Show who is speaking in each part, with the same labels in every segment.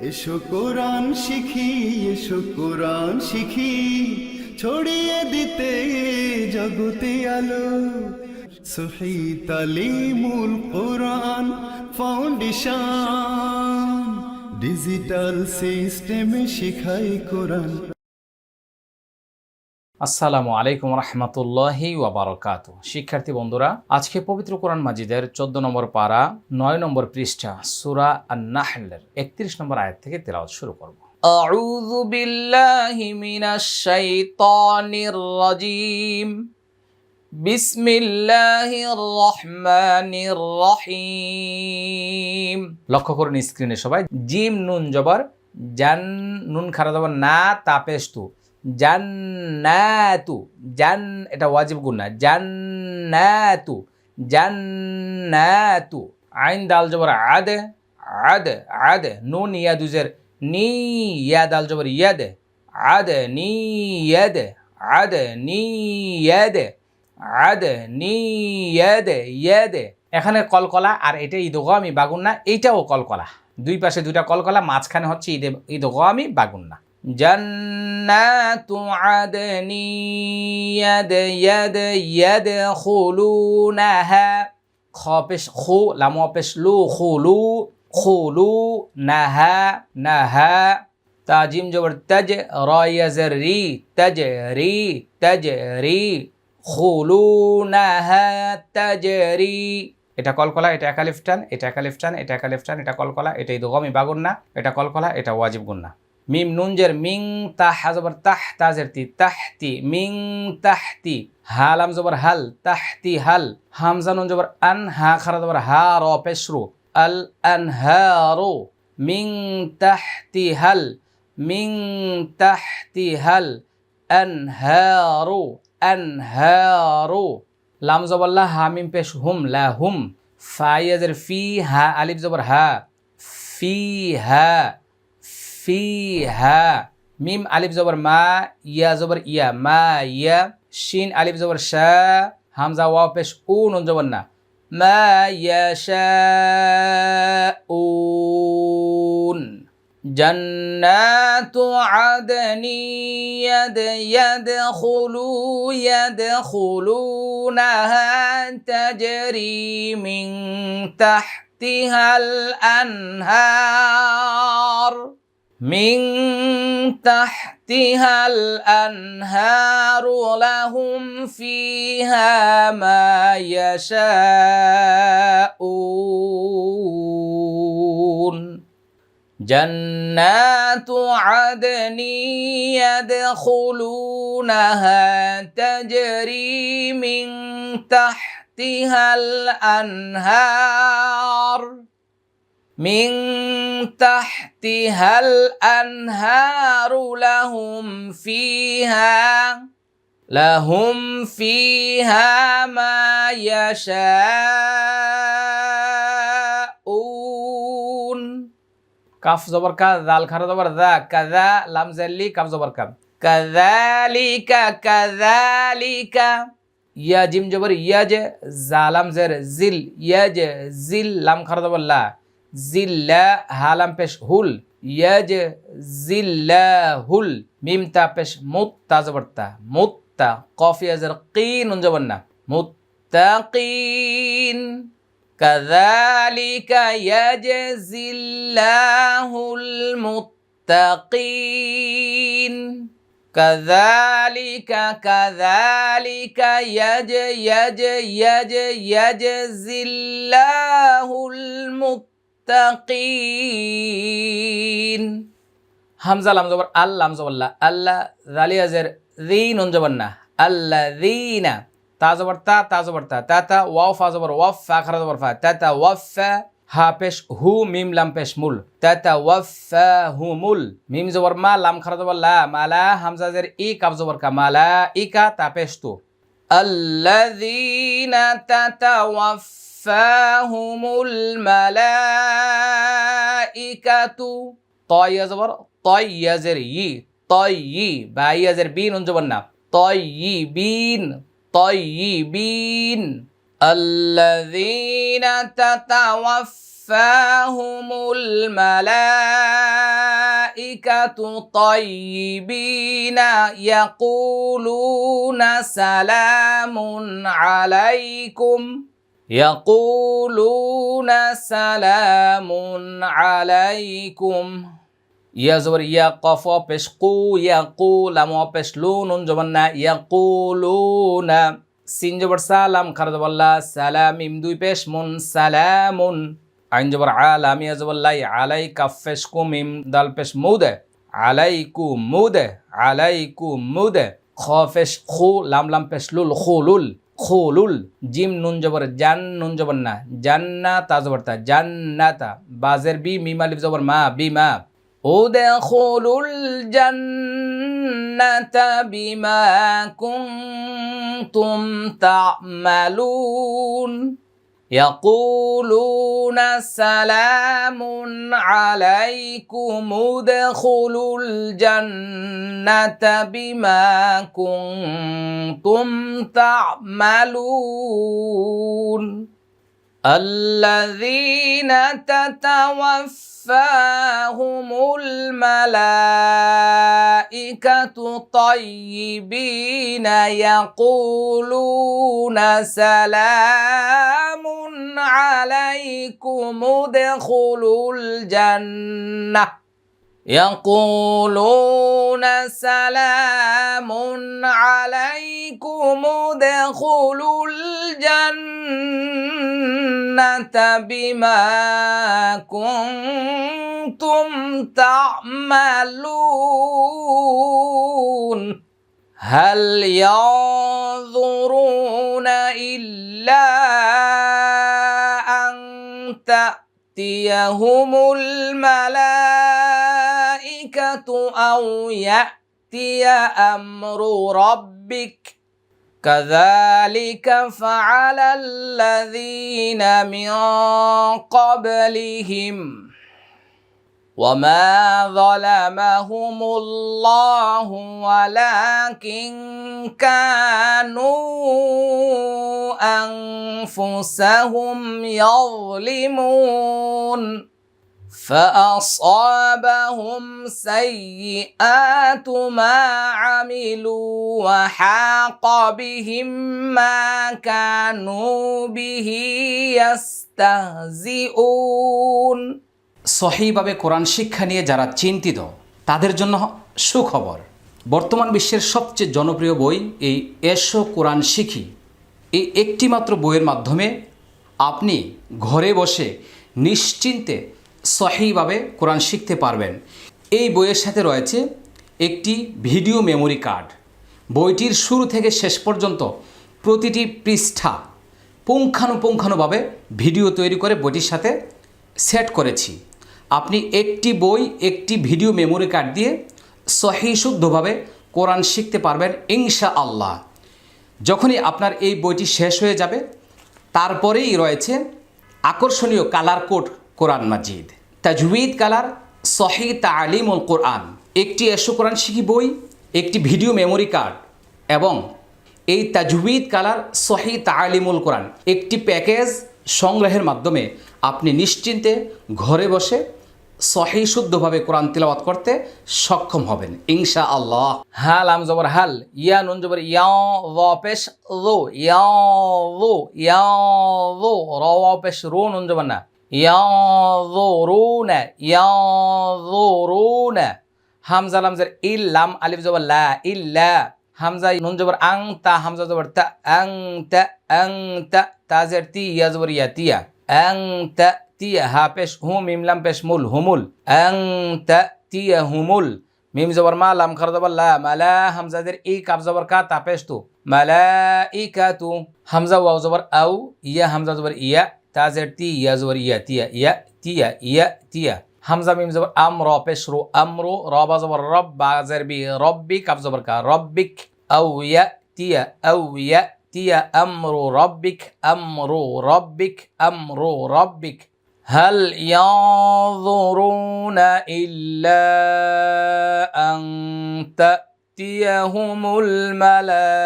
Speaker 1: এসো কোরআন শিখি, এসো কোরআন শিখি। ছড়িয়ে দিতে জগতে আলো। সহি তালিমুল কোরআন ফাউন্ডেশন। ডিজিটাল সিস্টেমে শিখাই কোরআন।
Speaker 2: আসসালামু আলাইকুম রহমতুল্লাহি ওয়াবারকাত শিক্ষার্থী বন্ধুরা আজকে পবিত্র কোরআন মাজিদের চোদ্দ নম্বর পারা নয় নম্বর পৃষ্ঠা সুরা আন্নাহলের একত্রিশ নম্বর আয়াত থেকে তেলাওয়াত শুরু করব أعوذ بالله من الشيطان الرجيم بسم الله الرحمن الرحيم লক্ষ্য করুন স্ক্রিনে সবাই জিম নুন জবর জান নুন খারা জবর না তাপেস্তু জান্নাতু, জান, এটা ওয়াজিব গুণ না, জান্নাতু জান্নাতু। আইন দাল জবর আদে আদে আদে, নুন ইয়াদুজের নি ইয়া দাল জবর ইয়াদে, আদে, নি আদে, নি, ইয়াদে, আদে, নি, ইয়াদে ইয়াদে। এখানে কলকলা আর এটা ঈদগামি বাগুন না এইটাও কলকলা। দুই পাশে দুইটা কলকলা, মাঝখানে হচ্ছে ঈদে ঈদগামি বাগুন না جنات عدن يد يد يدخلونها خابش خو لما بش لو خلو خلو نها نها তাজিম জবর তাজ রয়াজের রি তাজ রি তাজ রি খুলুনাহা তাজরি এটা কলকলা এটা একালিফটান এটা একালিফটান এটা একালিফটান এটা কলকলা এটা ইদগমি বাগুন্না এটা কলকলা এটা ওয়াজিব গুন্না মিম নুনজের মিং তাহ জবর তাহ তাজের তি তাহতি মিং তাহতি হালাম জবর হাল তাহতি হাল, হামজা নুন জবর আন, হা খারা জবর হা র পেশরু, আল আন আনহারু মিং তাহতি হাল, মিং তাহতি হাল আনহারু আনহারু লাম জবর লা হা, মিম পেশ হুম, লা হুম ফাইয়াজের ফি হা, আলিফ জবর হা, ফি হা। ফিহা মিম আলিফ জবর মা ইয়া জবর ইয়া মা ইয়া শিন আলিফ জবর শা হামজা ওয়াও পেশ উ নুন জবর না মা ইয়াশাউন جنات عدن يد يدخلوا يدخلونها تجري من تحتها الأنهار من تحتها الأنهار لهم فيها ما يشاءون. جنات عدن يدخلونها تجري من تحتها الأنهار. من تحتها الأنهار لهم فيها لهم فيها ما يشاءون كاف زبر كا ذال خر زبر ذا كذا لام زلي كاف زبر كا كذلك كذلك يا جيم جبر يج زالم زر زل يج زل لام خر زبر لا زلا هالم پش هول يج زلا هول ميم تا بش مت تازبرتا مت قاف يزر قين انجبنا متقين كذلك يجزي الله المتقين كذلك كذلك يج يج يج يجزي الله المتقين হামজা লাম জবর আল্লাহ জবল্লা আল্লাহ জালিয়াজের দিন জবন্না আল্লাযীনা তা জবর তা তা জবর তা তা তা ওয়াও ফা জবর ওয়াফ ফা খারা জবর ফা, তা তা ওয়াফা হা পেশ হু মিম লাম পেশ মুল, তা তা ওয়াফা হু মুল, মিম জবর মা লাম খারা জবর লা মালা হামজা জের ই কাব জবর কা মালা কা তা পেশ তু। الذين تتوفاهم الملائكة طي زبر طي زر ي طي باي زر بين جبنا طيبين طيبين الذين تتوفاهم الملائكة الملائكة طيبين يقولون سلام عليكم يقولون سلام عليكم ইয়া জবর ইয়া কফ পেশ কু ইয়া কু লাম পেশ লু নুন জবর না ইয়া কু লু না সিন জবর সালাম খার জবর লা সালাম ইম দুই পেশ মুন সালামুন আইন জবর আলাম ইয়া জবর লাই আলাই কাফ পেশ কু মিম দাল পেশ মুদে আলাইকু মুদে আলাইকু মুদে খ পেশ খু লাম লাম পেশ লুল খুলুল খুলুল জিম নুন জবর জান নুন জবর না জান্না তা জবর তা জান্নাতা বাজের বি মিম আলিফ জবর মা বি মা ادخلوا الجنة بما كنتم تعملون يقولون سلام عليكم ادخلوا الجنة بما كنتم تعملون. الذين تتوفاهم الملائكة طيبين يقولون سلام عليكم ادخلوا الجنة. يقولون سلام عليكم ادخلوا الجنة بما كنتم تعملون. هل ينظرون إلا تأتيهم الملائكة أو يأتي أمر ربك. كذلك فعل الذين من قبلهم. وما ظلمهم الله ولكن كانوا انفسهم يظلمون فاصابهم سيئات ما عملوا وحاق بهم ما كانوا به يستهزئون
Speaker 3: সহিভাবে কোরআন শিক্ষা নিয়ে যারা চিন্তিত তাদের জন্য সুখবর বর্তমান বিশ্বের সবচেয়ে জনপ্রিয় বই এই এসো কোরআন শিখি এই একটিমাত্র বইয়ের মাধ্যমে আপনি ঘরে বসে নিশ্চিন্তে সহিভাবে কোরআন শিখতে পারবেন। এই বইয়ের সাথে রয়েছে একটি ভিডিও মেমোরি কার্ড। বইটির শুরু থেকে শেষ পর্যন্ত প্রতিটি পৃষ্ঠা পুঙ্খানুপুঙ্খানুভাবে ভিডিও তৈরি করে বইটির সাথে সেট করেছি। আপনি একটি বই, একটি ভিডিও মেমোরি কার্ড দিয়ে সহি শুদ্ধভাবে কোরআন শিখতে পারবেন ইনশা আল্লাহ যখনই আপনার এই বইটি শেষ হয়ে যাবে, তারপরেই রয়েছে আকর্ষণীয় কালার কোড কোরআন মাজিদ। তাজউইদ কালার সহি তালিমুল কোরআন। একটি এসো কোরআন শিখি বই, একটি ভিডিও মেমোরি কার্ড এবং এই তাজউইদ কালার সহি তালিমুল কোরআন। একটি প্যাকেজ সংগ্রহের মাধ্যমে আপনি নিশ্চিন্তে ঘরে বসে সহি শুদ্ধভাবে কোরআন তিলাওয়াত করতে সক্ষম হবেন ইনশা আল্লাহ
Speaker 2: হাল, আম জবর হাল, ইয়া, নুন জবর ইয়া র পেশ রো ইয়া রো ইয়া রো র ওয়া পেশ, রো, নুন জবর না। রো, না হামজা, লাম জবর ইল, লাম, আলিফ জবর লা ইল্লা হামজা, নুন জবর আং, তা, হামজা জবর তা, আং তা আং, তা তাজের তি, ইয়া জবর ইয়া তিয়া। আং, তা তিয়া হা পেশ হুম ইমলাম পেশ মুল হুমুল তা তিয়া হুমুল মিম জবর মা লাম খার জবর লা মালা হামজাদের ই কাপ জবর কা তাপেশ তু মালা ই কা তু হামজা ওয়াও জবর আউ ইয়া হামজা জবর ইয়া তাজের তি ইয়া জবর ইয়া তিয়া ইয়া তিয়া ইয়া তিয়া হামজা মিম জবর আম র পেশ রু আমরু রবা জবর রব বাজের বি রব্বি কাপ জবর কা রব্বিক আউ ইয়া তিয়া আউ ইয়া তিয়া আমরু রব্বিক আমরু রব্বিক আমরু রব্বিক هل ينظرون إلا أن تأتيهم الملائكة؟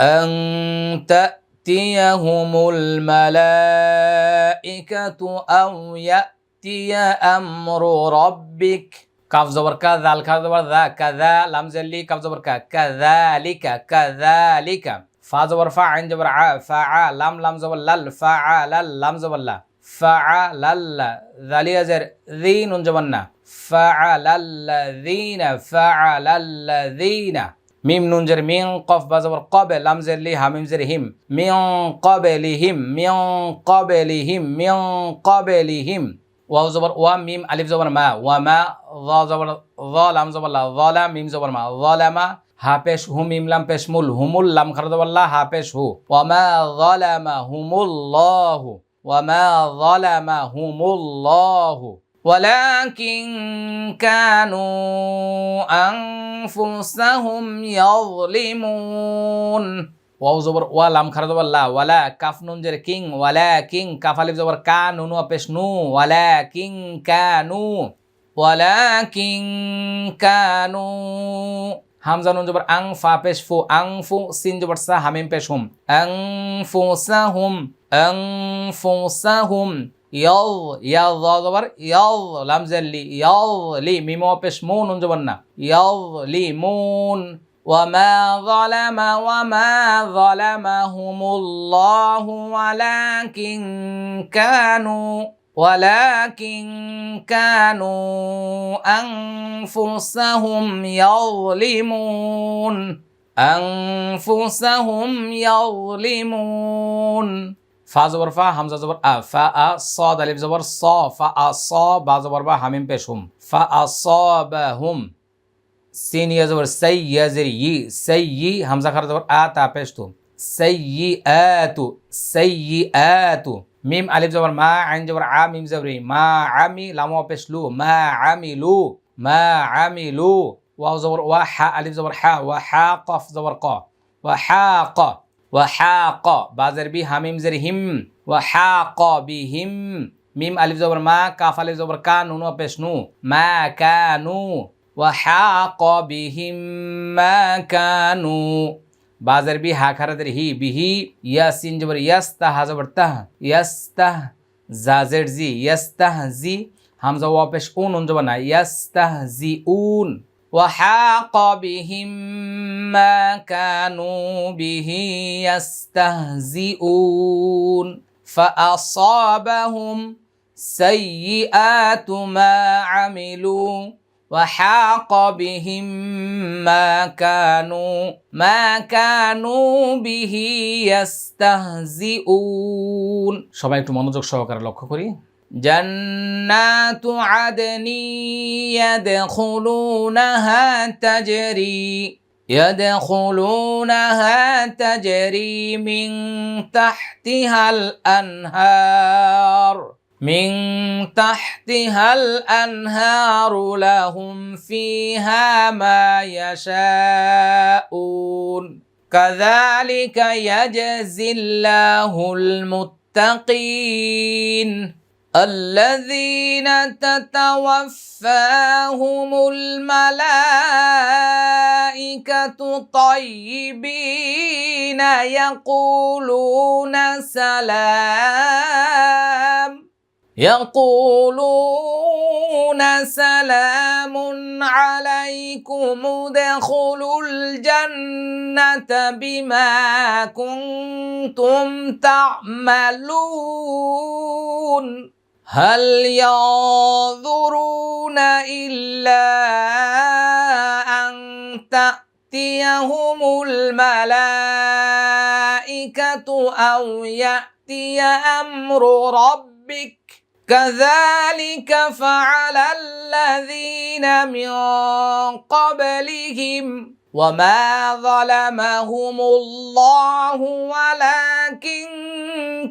Speaker 2: أن تأتيهم الملائكة أو يأتي أمر ربك؟ كاف زبر كذا الكاف ذا كذا لمز لي كاف زبر كذلك كذلك. ফা জবর ফা আইন জবর আ ফা আ লাম লাম জবর লাল ফা আ লাল লাম জবর লা ফা আ লাল্লা জালিয়া জের জি নুন জবর না ফা আ লাল্লাযিনা ফা আ লাল্লাযিনা মিম নুন জের মিন কফ বা জবর কবে লাম জের লি হা মিম জের হিম মিন কবেলিহিম মিন কবেলিহিম মিন কবেলিহিম ওয়াও জবর ওয়া মিম আলিফ জবর মা ওয়া মা য জবর য লাম জবর লা যালাম মিম জবর মা যালামা হা পেশ হু মিম লাম পেশ মুল হুমুল লাম খার জবর লা হা পেশ হু ওয়া মা যালামা হুমুল্লাহু ওয়া মা যালামা হুমুল্লাহু ولكن كانوا أنفسهم يظلمون ওয়াও জবর ওয়া লাম খারা জবর লা ওয়ালা কাফ নুন জের কিং ওয়ালা কিং কাফ আলিফ জবর কা নুন ওয়া পেশ নু ওয়ালা কিং কানু ওয়ালা কিং কানু হামজা নুন জবর আং ফা পেশ ফু আং ফু সিন জবর সা হামিম পেশ হুম আং ফু সা হুম আং ফু সা হুম ইয়াল ইয়া য জবর ইয়াল লাম জাল্লি ইয়াল লি মিম পেশ মু নুন জবর না ইয়াল লি মুন وما ظلم وما ظلمهم الله ولكن كانوا ولكن كانوا أنفسهم يظلمون أنفسهم يظلمون. فا زبر فا همزة زبر أ فا أ صاد ألف زبر صا فا أ صا با زبر با حميم پیش هم فا صابهم سين يا زبر سي يا زر يي سي همزة خر زبر آ تا پیش تو سيئات سيئات জবর আ তা পেশ তু সাই ই আতু সাই ই আতু মিম আলিফ জবর মা আইন জবর আ মিম জবর ই মা আমি লাম ওয়া পেশ লু মা আমিলু মা আমিলু ওয়াও জবর ওয়া হা আলিফ জবর হা ওয়া হা কফ জবর ক ওয়া হা ক وحاق بازر بي هميم زر هم وحاق بهم ميم ألف زبر ما كاف ألف زبر كان نون وبش نو ما كانوا وحاق بهم ما كانوا بازر بي ها خردر هي به ياسين جبر يسته ها زبر ته يسته زازر زي يستهزي همزة وابش اون اون جبنا يستهزئون وحاق بهم ما كانوا به يستهزئون فأصابهم سيئات ما عملوا وحاق بهم ما كانوا ما كانوا به يستهزئون সবাই একটু মনোযোগ সহকারে লক্ষ্য করি جنات عدن يدخلونها تجري يدخلونها تجري من تحتها الأنهار من تحتها الأنهار لهم فيها ما يشاءون. كذلك يجزي الله المتقين. الذين تتوفاهم الملائكة طيبين يقولون سلام. يقولون سلام عليكم ادخلوا الجنة بما كنتم تعملون. هل ينظرون إلا أن تأتيهم الملائكة أو يأتي أمر ربك؟ كذلك فعل الذين من قبلهم وما ظلمهم الله ولكن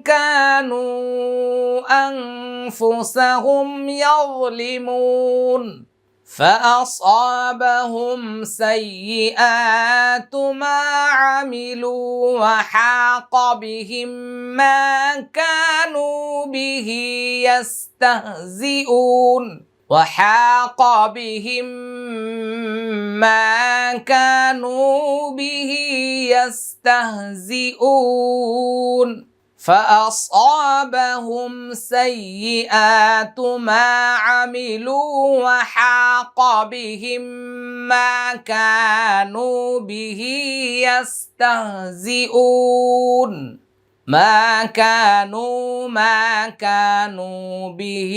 Speaker 2: كانوا أنفسهم يظلمون. فأصابهم سيئات ما عملوا وحاق بهم ما كانوا به يستهزئون. وحاق بهم ما كانوا به يستهزئون. فأصابهم سيئات ما عملوا وحاق بهم ما كانوا به يستهزئون. ما كانوا ما كانوا به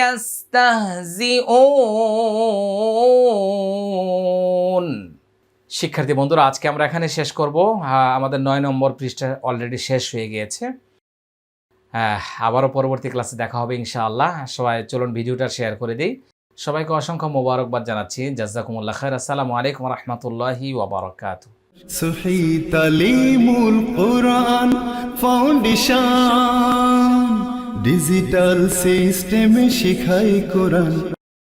Speaker 2: يستهزئون. শিক্ষার্থী বন্ধুরা আজকে আমরা এখানে শেষ করব। আহ, আমাদের নয় নম্বর পৃষ্ঠা অলরেডি শেষ হয়ে গিয়েছে। আহ, আবারও পরবর্তী ক্লাসে দেখা হবে ইনশাআল্লাহ। সবাই চলুন ভিডিওটা শেয়ার করে দিই। সবাইকে অসংখ্য মোবারকবাদ জানাচ্ছি। জাজাকুমুল্লাহ খায়ের আসসালামু আলাইকুম রহমতুল্লাহি ওবরাকাতু
Speaker 1: ফাউন্ডেশন। ডিজিটাল সিস্টেমে শিখাই কোরআন।